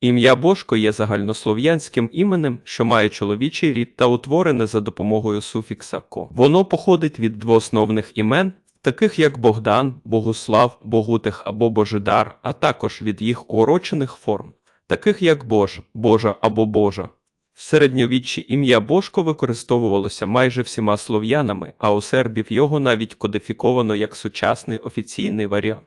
Ім'я Бошко є загальнослов'янським іменем, що має чоловічий рід та утворене за допомогою суфікса ко. Воно походить від двоосновних імен, таких як Богдан, Богуслав, Богутих або Божидар, а також від їх урочених форм, таких як Бож, Божа або Божа. В середньовіччі ім'я Бошко використовувалося майже всіма слов'янами, а у сербів його навіть кодифіковано як сучасний офіційний варіант.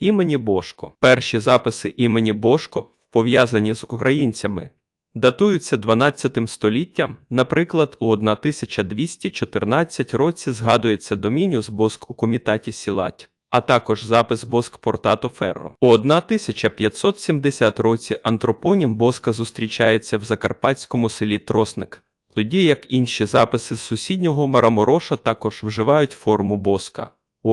Імені Бошко. Перші записи імені Бошко, пов'язані з українцями, датуються 12 століттям. Наприклад, у 1214 році згадується Домініус Боск у комітаті Сілать, а також запис Боск Портато Ферро. У 1570 році антропонім Боска зустрічається в закарпатському селі Тросник, тоді як інші записи з сусіднього Марамороша також вживають форму Боска. У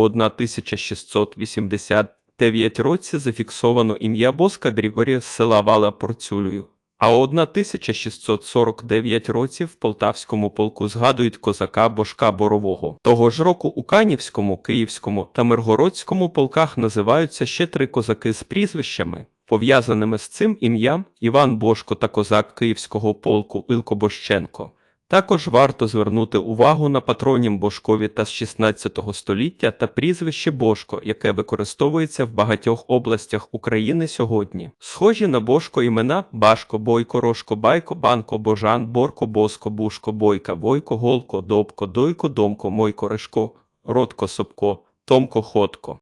1689 році зафіксовано ім'я Боска Григорія села Вала Порцюлею. А у 1649 році в Полтавському полку згадують козака Бошка Борового. Того ж року у Канівському, Київському та Миргородському полках називаються ще три козаки з прізвищами, пов'язаними з цим ім'ям Іван Бошко та козак Київського полку Ілко Бощенко. Також варто звернути увагу на патронім Бошкові та з 16 століття та прізвище Бошко, яке використовується в багатьох областях України сьогодні. Схожі на Бошко імена Башко, Бойко, Рошко, Байко, Банко, Божан, Борко, Боско, Бушко, Бойка, Войко, Голко, Добко, Дойко, Домко, Мойко, Решко, Ротко, Собко, Томко, Ходко.